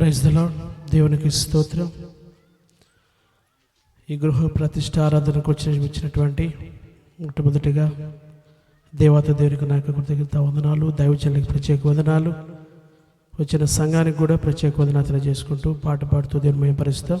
Praise దలో దేవునికి స్తోత్రం. ఈ గృహ ప్రతిష్ట ఆరాధనకు వచ్చినటువంటి ఇచ్చినటువంటి మొట్టమొదటిగా దేవత దేవునికి నాయక కృతజ్ఞత వందనాలు దైవజనులకు ప్రత్యేక వందనాలు. వచ్చిన సంఘానికి కూడా ప్రత్యేక వందనాలు తెలియజేసుకుంటూ పాట పాడుతూ దేవుని మేము పరిస్తాం.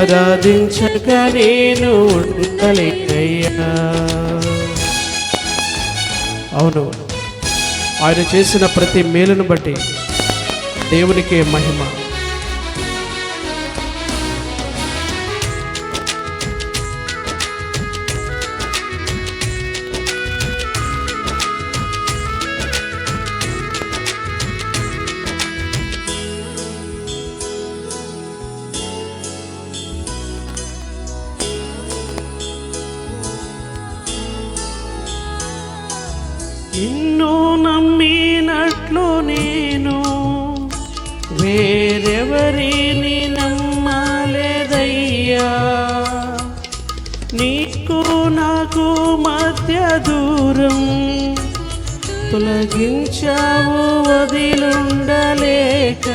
ఆరాధించక నేను ఉండలేనయ్యా. అవును ఆయన చేసిన ప్రతి మేలును బట్టి దేవునికే మహిమ. నిన్ను నమ్మినట్లు నేను. వేరెవరిని నమ్మలేదయ్యా. నీకు నాకు మధ్య దూరం. తొలగించావు వదిలుండలేక.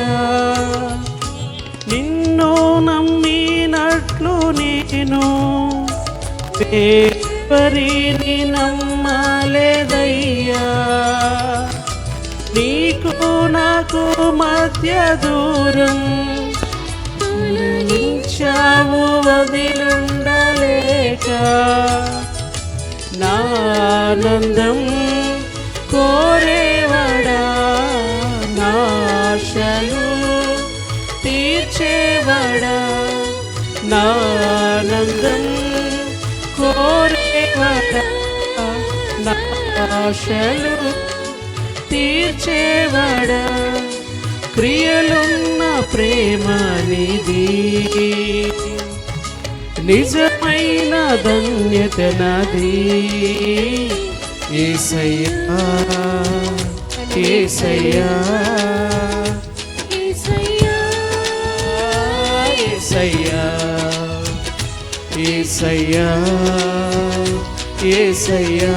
నిన్ను నమ్మినట్లు నేను. ఎవరిని నమ్మలేదయ్యా. నాకు మధ్య దూరం చావు వదిలుండలేక. నా ఆనందం కోరేవడా? నాశలు తీర్చేవడా? నానందం కోరేవడా? నాశలు తీర్చేవడా? క్రియలున్న ప్రేమ నిధి. నిజమైన ధన్యత నాది. ఏసయ్యా ఏసయ్యా ఏసయ్యా. ఏసయ్యా ఏసయ్యా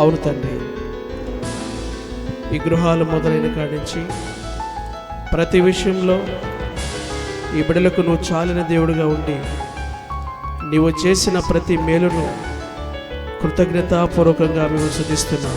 అవును తండ్రి. ఈ గృహాలు మొదలైన కాడించి ప్రతి విషయంలో ఈ బిడలకు నువ్వు చాలిన దేవుడిగా ఉండి నీవు చేసిన ప్రతి మేలును కృతజ్ఞతాపూర్వకంగా మేము శుద్ధిస్తున్నాం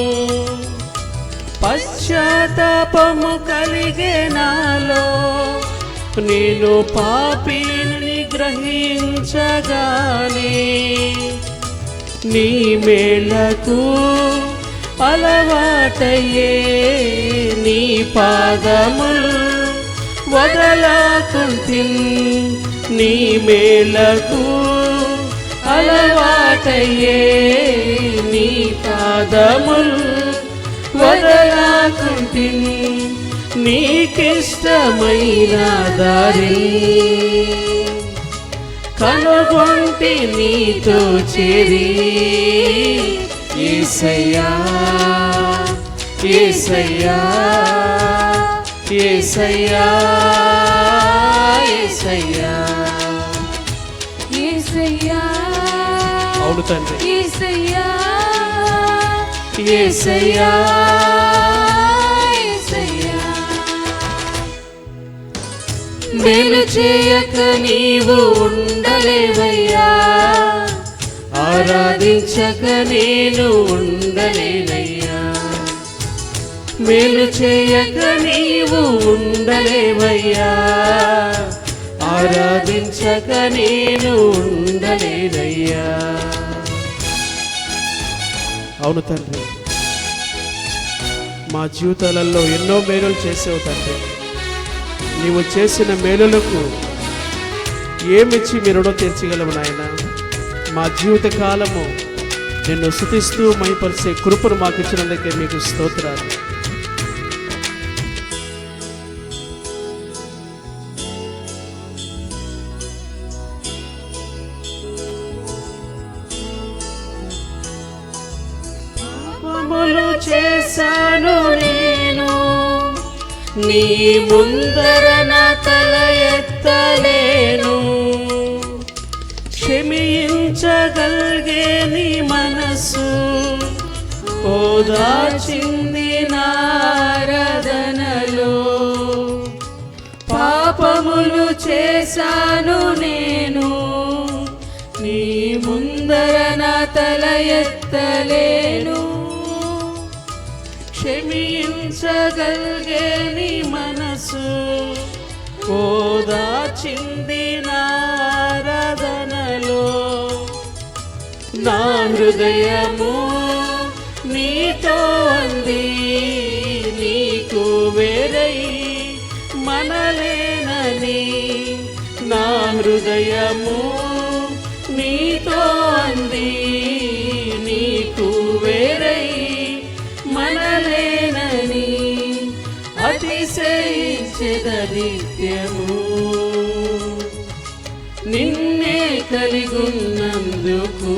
పశ్చాత్తాపము కలిగే నాలో నేను పాపిని గ్రహించగానే నీ మేళకు అలవాటయ్యే నీ పాదములు వదలాకుంటి నీ మేళకు అలవాటయ్యే నీ పాదములు వదలాకుంటిన్ నీకిష్టమైన దారి. కనుగొంటి నీతో చేరి ఏసయ్యా ఏసయ్యా ఏసయ్యా ఏసయ్యా. యేసయ్యా అవును తండ్రి. యేసయ్యా ఏసయ్యా మేలు చేయక నీవు ఉండలేవయ్యా. ఆరాధించక నేను ఉండలేనయ్యా. మేలు చేయక నీవు ఉండలేవయ్యా. ఆరాధించక నేను ఉండలేనయ్యా. అవును తండ్రి. మా జీవితాలలో ఎన్నో మేలులు చేసేవు తండ్రి. నీవు చేసిన మేలులకు ఏమిచ్చి మీ రుణం తీర్చగలవు నాయన? మా జీవిత కాలము నిన్ను శుతిస్తూ మైపరిచే కృపను మాకు ఇచ్చినందుకే మీకు స్తోత్రాలు. చేశాను నీ ముందర నా తల ఎత్తలేను. క్షమించగలిగే నీ మనసు ఓదాచింది నారదనలో. పాపములు చేశాను నేను. నీ ముందర నా తల ఎత్తలే క్షమించగలిగే నీ మనసు ఓదాచింది నారదనలో నా హృదయము నీతో అంది నీకు వేరై మనలేనని నా హృదయము నిత్యము. నిన్నే కలిగున్నందుకు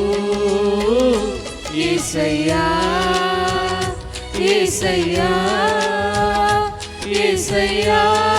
ఏసయ్యా ఏసయ్యా ఏసయ్యా.